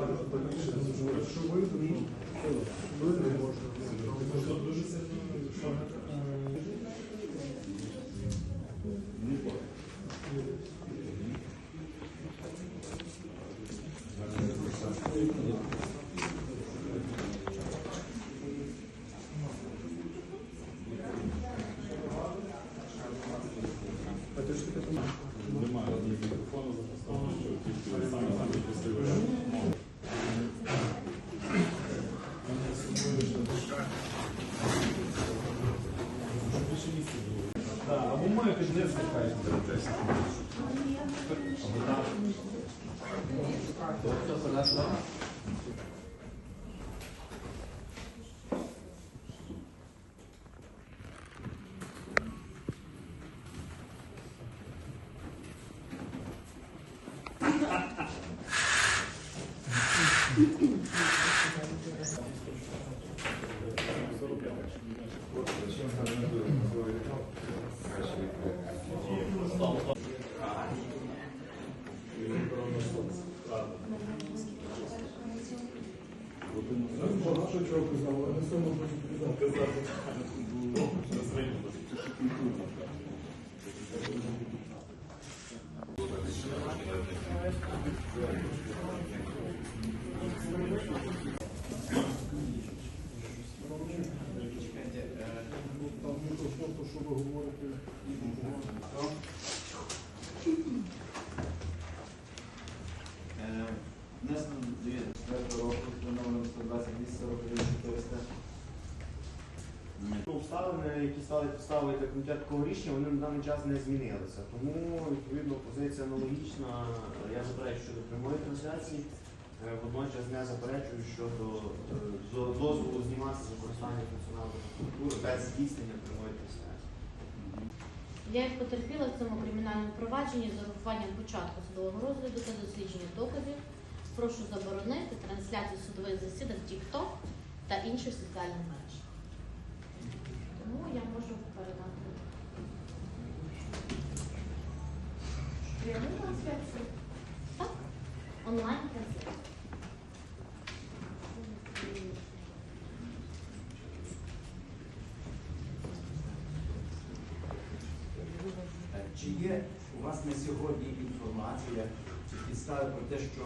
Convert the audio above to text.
Якщо вийде, Так, або має під не скакаєш за 10 Або так. Багато чого пізнав, але не сумно дуже пізнав. Там що ви говорите? Внесено до 2004 року за номером 120 241 400. Обставини, які стали підставою для комітету такого рішення, вони на даний час не змінилися. Тому, відповідно, позиція аналогічна. Я заперечую щодо прямої трансляції, е, водночас не заперечую щодо е, дозволу знімати з використання функціональної структури без здійснення прямої трансляції. Я як потерпіла в цьому кримінальному провадженні з урахуванням початку судового розгляду та дослідження доказів. Прошу заборонити трансляцію судових засідань TikTok та інших соціальних мереж. Тому я можу передати. Пряму трансляцію? Так, онлайн трансляцію. Чи є у вас на сьогодні інформація чи підстави про те, що